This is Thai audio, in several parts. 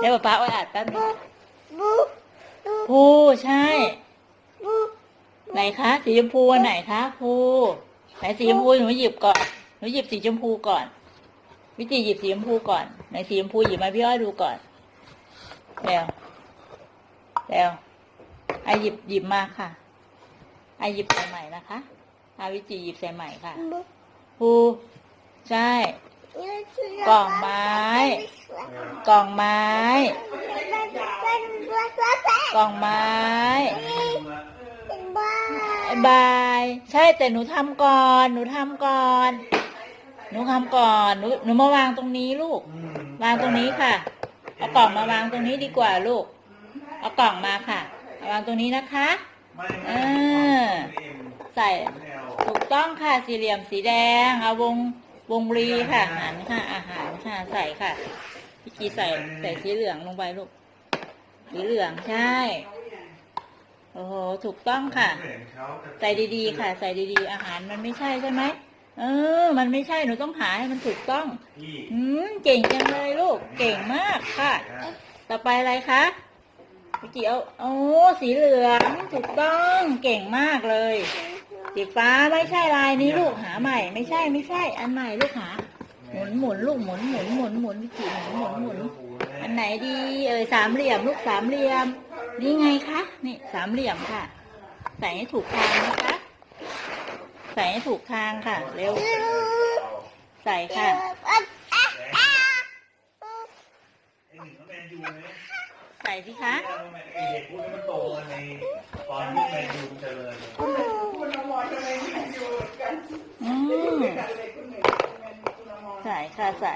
เดี๋ยวป้าอ่อยอัดแป๊บนึงภูใช่ ไหนคะสีชมพูไหนคะผูไหนสีชมพูหนูหยิบก่อนหนูหยิบสีชมพูก่อน วิจิหยิบสีชมพูก่อนไหนสีชมพูหยิบมาพี่อ้อยดูก่อนแล้วแล้วไอหยิบหยิบมาค่ะไอหยิบใส่ใหม่นะคะอาวิจิหยิบใส่ใหม่ค่ะผูใช่ กล่องไม้ กล่องไม้ กล่องไม้บาย ใช่แต่หนูทำก่อน หนูทำก่อน หนูทำก่อน หนูหนูมาวางตรงนี้ลูก วางตรงนี้ค่ะ เอากล่องมาวางตรงนี้ดีกว่าลูก เอากล่องมาค่ะเอาวางตรงนี้นะคะเออใส่ถูกต้องค่ะสี่เหลี่ยมสีแดง เอาวง วงรีค่ะอาหารค่ะอาหารค่ะใส่ค่ะพี่กีใส่ใส่สีเหลืองลงไปลูกสีเหลืองใช่โอ้โหถูกต้องค่ะ ใส่ดีๆ ค่ะ ใส่ดีๆ อาหารมันไม่ใช่ใช่ไหมเออ มันไม่ใช่หนูต้องหาให้มันถูกต้อง อืมเก่งจังเลยลูก เก่งมากค่ะ ต่อไปอะไรคะพี่กีเอาโอ้สีเหลืองถูกต้องเก่งมากเลย สีฟ้าไม่ใช่ลายนี้ลูกหาใหม่ ไม่ใช่ไม่ใช่ อันใหม่ลูกหา หมุนหมุนลูกหมุนหมุนหมุนหมุนสีหมุนหมุนหมุนอันไหนดีเออสามเหลี่ยมลูกสามเหลี่ยมนี่ไงคะนี่สามเหลี่ยมค่ะ ใส่ให้ถูกทางนะคะใส่ให้ถูกทางค่ะ เร็ว ใส่ค่ะใส่สิคะไอเด็กพวกนี้มันโตในตอนที่แมนยูเจริญ อืม ใส่ค่ะใส่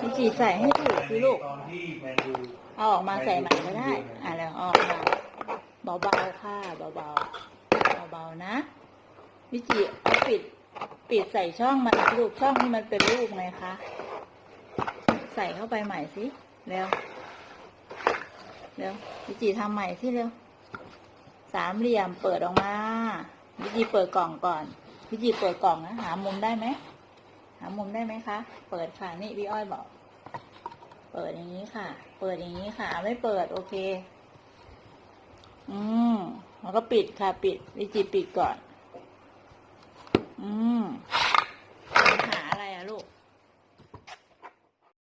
พี่จีใส่ให้ถูกสิลูก ตอนที่แมนยูเอาออกมาใส่ใหม่ก็ได้ อะแล้วเอาออกมาเบาๆค่ะเบาๆเบาๆนะ วิจิเอาปิด ปิดใส่ช่องมันลูกช่องที่มันเป็นรูปไงคะใส่เข้าไปใหม่สิเร็วเร็ววิจิทำใหม่สิเร็วสามเหลี่ยมเปิดออกมา วิจิเปิดกล่องก่อน พี่จีเปิดกล่องนะ หามุมได้ไหม หามุมได้ไหมคะ เปิดค่ะ นี่พี่อ้อยบอก เปิดอย่างนี้ค่ะ เปิดอย่างนี้ค่ะ ไม่เปิดโอเค อืมแล้วก็ปิดค่ะ ปิดพี่จีปิดก่อน